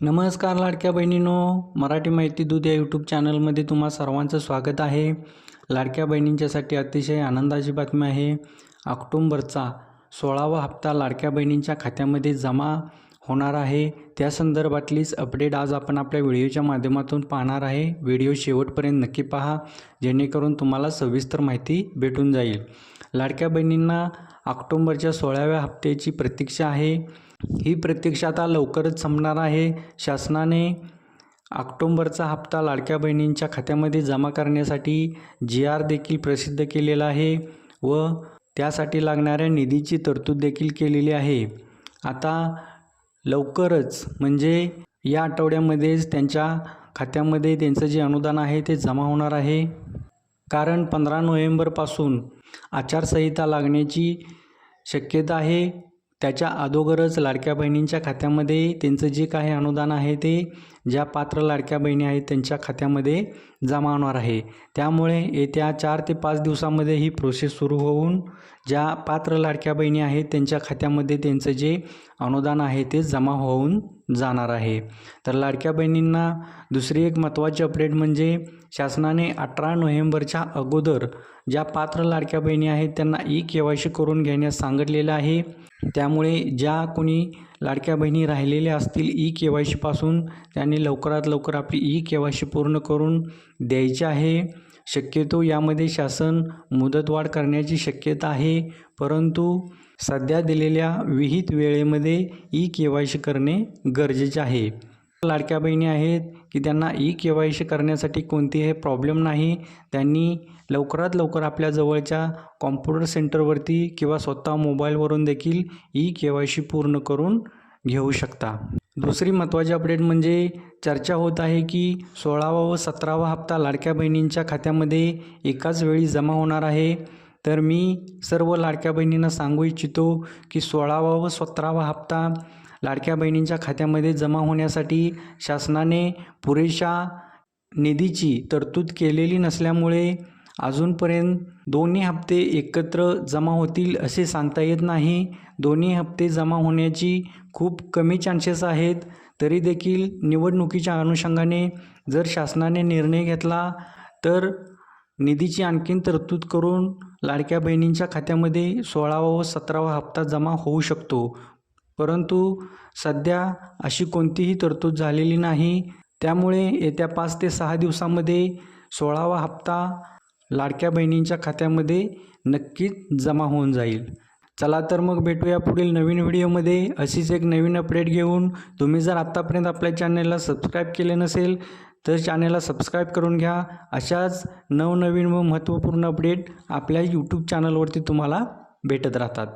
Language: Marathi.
नमस्कार लाडक्या बहिणींनो मराठी माहिती दूध या यूट्यूब चॅनलमध्ये तुम्हा सर्वांचं स्वागत आहे. लाडक्या बहिणींच्यासाठी अतिशय आनंदाची बातमी आहे. ऑक्टोंबरचा सोळावा हप्ता लाडक्या बहिणींच्या खात्यामध्ये जमा होणार आहे. त्या संदर्भातलीच अपडेट आज आपण आपल्या व्हिडिओच्या माध्यमातून पाहणार आहे. व्हिडिओ शेवटपर्यंत नक्की पहा जेणेकरून तुम्हाला सविस्तर माहिती भेटून जाईल. लाडक्या बहिणींना ऑक्टोंबरच्या सोळाव्या हप्त्याची प्रतीक्षा आहे. ही प्रतीक्षा आता लवकरच संपणार आहे. शासनाने ऑक्टोंबरचा हप्ता लाडक्या बहिणींच्या खात्यामध्ये जमा करण्यासाठी जी आर देखील प्रसिद्ध केलेला आहे व त्यासाठी लागणाऱ्या निधीची तरतूद देखील केलेली आहे. आता लवकरच. म्हणजे या आठवड्यामध्येच त्यांच्या खात्यामध्ये त्यांचं जे अनुदान आहे ते जमा होणार आहे. कारण पंधरा नोव्हेंबरपासून आचारसंहिता लागण्याची शक्यता आहे. त्याच्या अगोदरच लाडक्या बहिणींच्या खात्यामध्ये त्यांचं जे काही अनुदान आहे ते ज्या पात्र लाडक्या बहिणी आहेत त्यांच्या खात्यामध्ये जमा होणार आहे. त्यामुळे येत्या चार ते पाच दिवसामध्ये ही प्रोसेस सुरू होऊन ज्या पात्र लाडक्या बहिणी आहेत त्यांच्या खात्यामध्ये त्यांचं जे अनुदान आहे ते जमा होऊन जाणार आहे. तर लाडक्या बहिणींना दुसरी एक महत्त्वाची अपडेट म्हणजे शासनाने अठरा नोव्हेंबरच्या अगोदर ज्या पात्र लाडक्या बहिणी आहेत त्यांना ई के वाय सी करून घेण्यास सांगितलेलं आहे. त्यामुळे ज्या कोणी लाडक्या बहिणी राहिलेल्या असतील ई के वाय सीपासून त्यांनी लवकरात लवकर आपली ई के वाय सी पूर्ण करून द्यायची आहे. शक्यतो यामध्ये शासन मुदतवाढ करण्याची शक्यता आहे. परंतु सध्या दिलेल्या विहित वेळेमध्ये ई के वाय सी करणे गरजेचे आहे. लाडक्या बहिणी आहेत की त्यांना ई के वाय सी करण्यासाठी कोणतेही प्रॉब्लेम नाही. त्यांनी लवकरात लवकर आपल्या जवळच्या कॉम्प्युटर सेंटरवरती किंवा स्वतः मोबाईलवरून देखील ई के वाय सी पूर्ण करून घेऊ शकता. दुसरी महत्त्वाची अपडेट म्हणजे चर्चा होत आहे की सोळावा व सतरावा हप्ता लाडक्या बहिणींच्या खात्यामध्ये एकाच वेळी जमा होणार आहे. तर मी सर्व लाडक्या बहिणींना सांगू इच्छितो की सोळावा व सतरावा हप्ता लाडक्या बहिणींच्या खात्यामध्ये जमा होण्यासाठी शासनाने पुरेशा निधीची तरतूद केलेली नसल्यामुळे अजूनपर्यंत दोन्ही हप्ते एकत्र जमा होतील असे सांगता येत नाही. दोन्ही हप्ते जमा होण्याची खूप कमी चान्सेस आहेत. तरी देखील निवडणुकीच्या अनुषंगाने जर शासनाने निर्णय घेतला तर निधीची आणखीन तरतूद करून लाडक्या बहिणींच्या खात्यामध्ये सोळावा व सतरावा हप्ता जमा होऊ शकतो. परंतु सध्या अशी कोणतीही तरतूद झालेली नाही. त्यामुळे येत्या पाच ते सहा दिवसामध्ये सोळावा हप्ता लाडक्या बहिणींच्या खात्यामध्ये नक्कीच जमा होऊन जाईल. चला तर मग भेटूया पुढील नवीन व्हिडिओमध्ये. अशीच एक नवीन अपडेट घेऊन तुम्ही जर आत्तापर्यंत आपल्या चॅनलला सबस्क्राईब केले नसेल तर चॅनलला सबस्क्राईब करून घ्या. अशाच नवनवीन व महत्त्वपूर्ण अपडेट आपल्या यूट्यूब चॅनलवरती तुम्हाला भेटत राहतात.